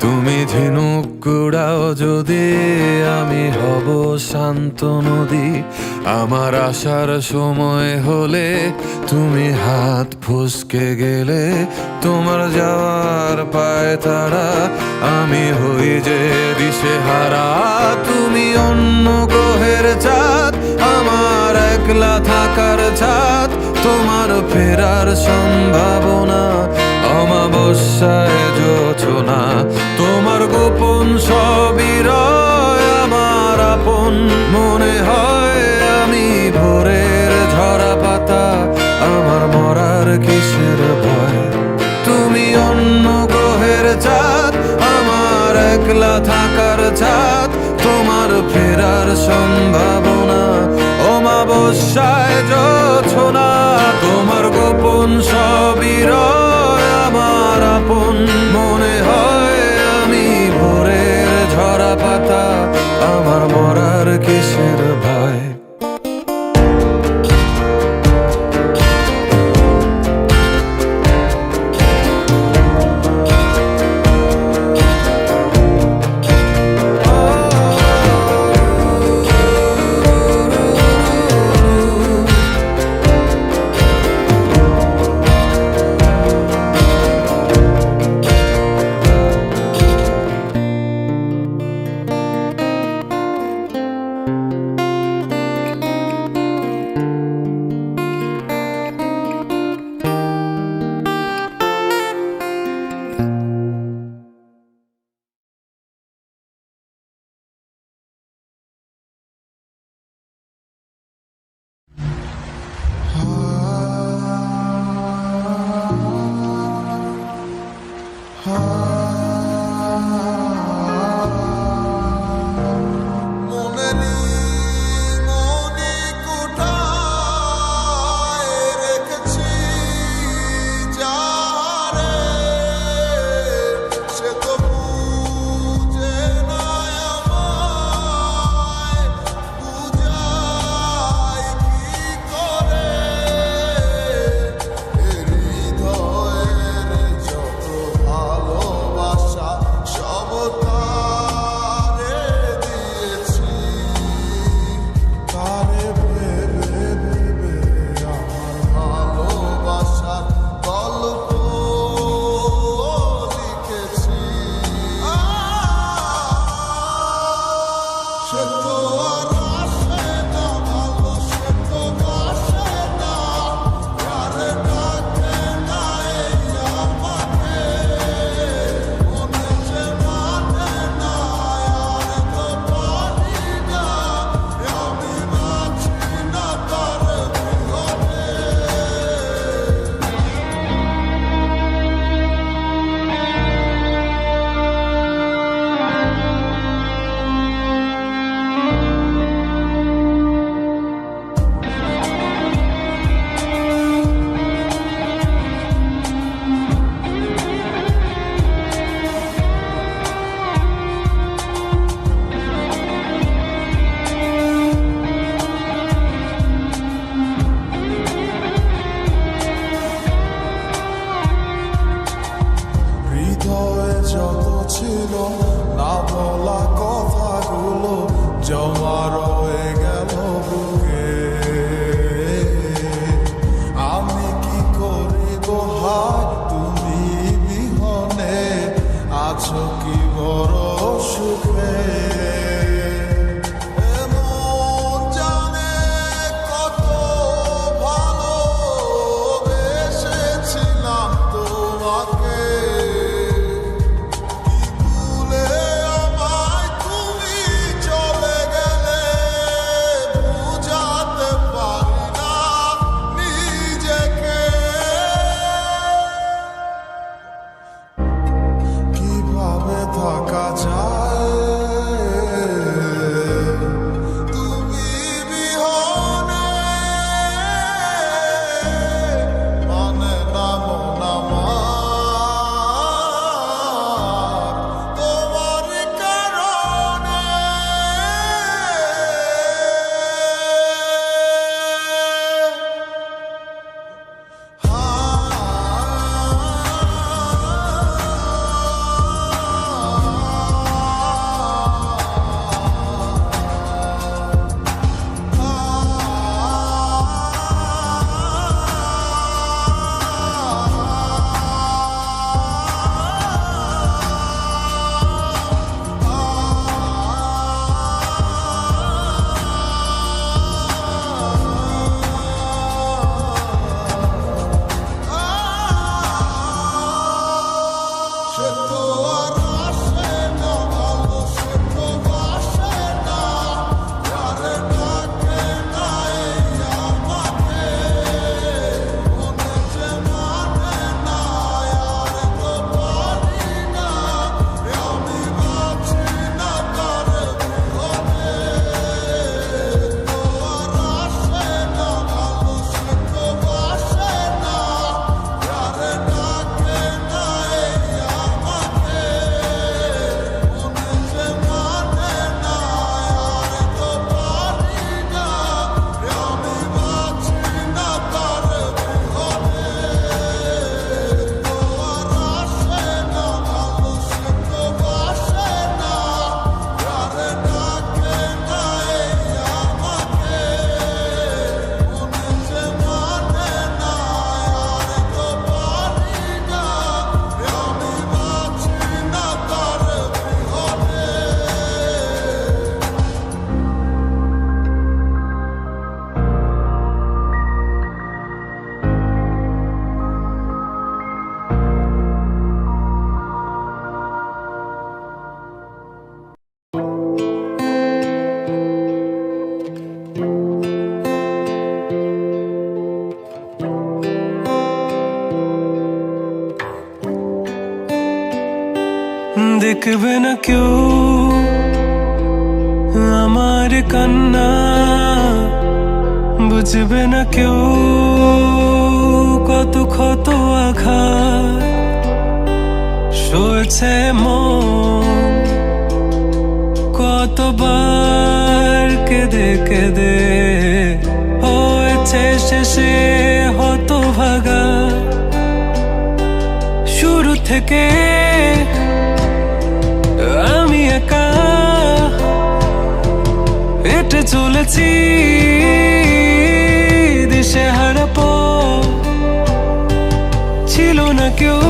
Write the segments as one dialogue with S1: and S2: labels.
S1: তুমি ঝিনুক কুড়াও যদি আমি হব শান্ত নদী। আমার আসার সময় হলে তুমি হাত ফুসকে গেলে তোমার যাওয়ার পায় তারা। আমি হই যে দিশে হারা তুমি অন্য গ্রহের চাঁদ। আমার একলা থাকার ছাদ তোমার ফেরার সম্ভাবনা। আপন মনে হয় আমি ভোরের ঝরা পাতা আমার মরার কিসের ভয়? তুমি অন্য গ্রহের চাঁদ, আমার একলা থাকার ছাদ তোমার ফেরার সম্ভাবনা। অমাবস্যায় যোছনা, তোমার গোপন সবই রয় আমার আপন।
S2: দেখবে না কেউ আমার কান্না বুঝবে না কেউ কত ক্ষত আঘাত সয়েছে মন কতবার কেঁদে কেঁদে হয়েছে শেষে হত ভাগা শুরু থেকে চলেছি দিশে হারাপ। ছিল না কেউ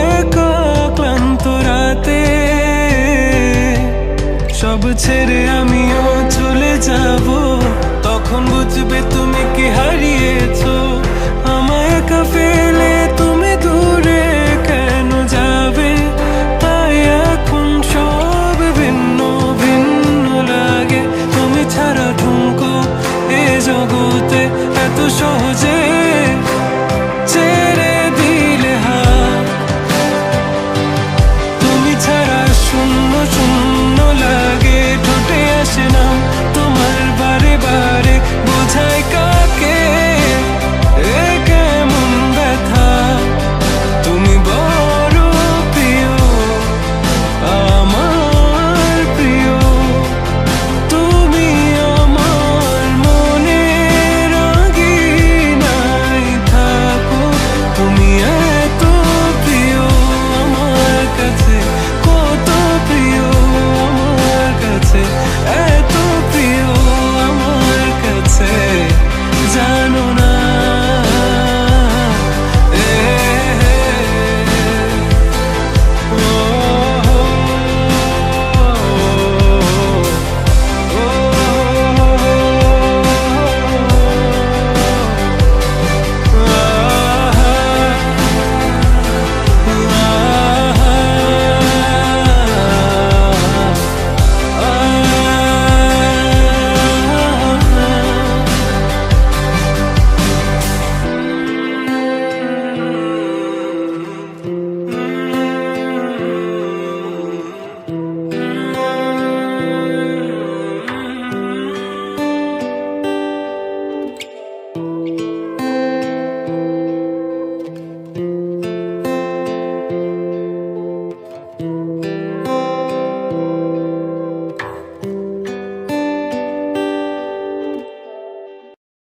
S2: ক্লান্ত রাতে সব ছেড়ে আমিও চলে যাব। তখন বুঝবে তুমি কি হারিয়েছো।